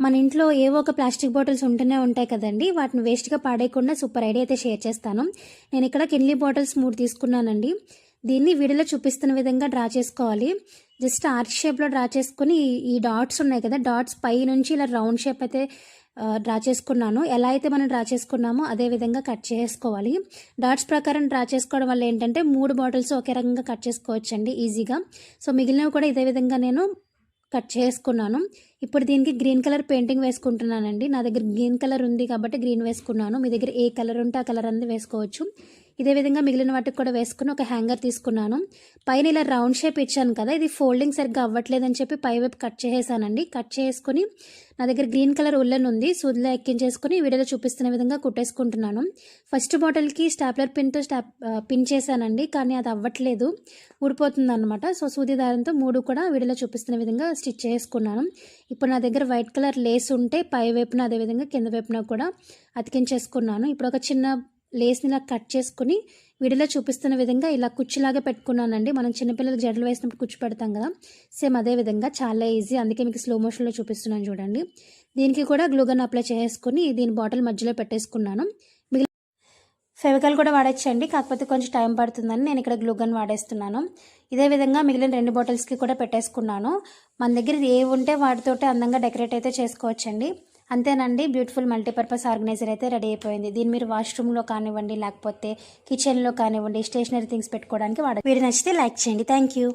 మన ఇంట్లో ఏవో ఒక ప్లాస్టిక్ బాటిల్స్ ఉంటూనే ఉంటాయి కదండి. వాటిని వేస్ట్గా పాడేయకుండా సూపర్ ఐడియా అయితే షేర్ చేస్తాను. నేను ఇక్కడ కిన్లీ బాటిల్స్ మూడు తీసుకున్నానండి. దీన్ని వీడియోలో చూపిస్తున్న విధంగా డ్రా చేసుకోవాలి. జస్ట్ ఆర్చ్ షేప్లో డ్రా చేసుకుని ఈ- డాట్స్ ఉన్నాయి కదా డాట్స్ పై నుంచి ఇలా రౌండ్ షేప్ అయితే డ్రా చేసుకున్నాను. ఎలా అయితే మనం డ్రా చేసుకున్నామో అదే విధంగా కట్ చేసుకోవాలి. డాట్స్ ప్రకారం డ్రా చేసుకోవడం వల్ల ఏంటంటే మూడు బాటిల్స్ ఒకే రకంగా కట్ చేసుకోవచ్చండి ఈజీగా సో మిగిలినవి కూడా ఇదే విధంగా నేను కట్ చేసుకున్నాను. ఇప్పుడు దీనికి గ్రీన్ కలర్ పెయింటింగ్ వేసుకుంటున్నానండి. నా దగ్గర గ్రీన్ కలర్ ఉంది కాబట్టి గ్రీన్ వేసుకున్నాను. మీ దగ్గర ఏ కలర్ ఉంటే ఆ కలర్ అనేది వేసుకోవచ్చు. ఇదే విధంగా మిగిలిన వాటికి కూడా వేసుకుని ఒక హ్యాంగర్ తీసుకున్నాను. పైన ఇలా రౌండ్ షేప్ ఇచ్చాను కదా ఇది ఫోల్డింగ్ సరిగ్గా అవ్వట్లేదని చెప్పి పై వైపు కట్ చేసేసానండి. కట్ చేసుకుని నా దగ్గర గ్రీన్ కలర్ ఉల్లెన్ ఉంది సూదిలో ఎక్కించేసుకుని వీడియోలో చూపిస్తున్న విధంగా కుట్టేసుకుంటున్నాను. ఫస్ట్ బాటిల్కి స్టాప్లర్ పిన్తో స్టాప్ పిన్ చేశానండి కానీ అది అవ్వట్లేదు ఊడిపోతుంది అనమాట సో సూది దారంతో మూడు కూడా వీడియోలో చూపిస్తున్న విధంగా స్టిచ్ చేసుకున్నాను. ఇప్పుడు నా దగ్గర వైట్ కలర్ లేస్ ఉంటే పై వైపున అదే విధంగా కింద వైపున కూడా అతికించేసుకున్నాను. ఇప్పుడు ఒక చిన్న లేస్ని ఇలా కట్ చేసుకుని వీడియోలో చూపిస్తున్న విధంగా ఇలా కుచ్చిలాగా పెట్టుకున్నానండి. మనం చిన్నపిల్లలకి జడలు వేసినప్పుడు కుచ్చు పెడతాం కదా సేమ్ అదే విధంగా చాలా ఈజీ. అందుకే మీకు స్లో మోషన్లో చూపిస్తున్నాను చూడండి. దీనికి కూడా గ్లూగన్ అప్లై చేసుకుని దీని బాటిల్ మధ్యలో పెట్టేసుకున్నాను. ఫెవికల్ కూడా వాడచ్చండి కాకపోతే కొంచెం టైం పడుతుందని నేను ఇక్కడ గ్లూగన్ వాడేస్తున్నాను. ఇదే విధంగా మిగిలిన రెండు బాటిల్స్కి కూడా పెట్టేసుకున్నాను. మన దగ్గర ఏ ఉంటే వాటితోటే అందంగా డెకరేట్ అయితే చేసుకోవచ్చండి. అంతేనండి బ్యూటిఫుల్ మల్టీపర్పస్ ఆర్గనైజర్ అయితే రెడీ అయిపోయింది. దీన్ని మీరు వాష్రూమ్లో కానివ్వండి లేకపోతే కిచెన్లో కానివ్వండి స్టేషనరీ థింగ్స్ పెట్టుకోవడానికి వాడ వీడియో నచ్చితే లైక్ చేయండి. Thank you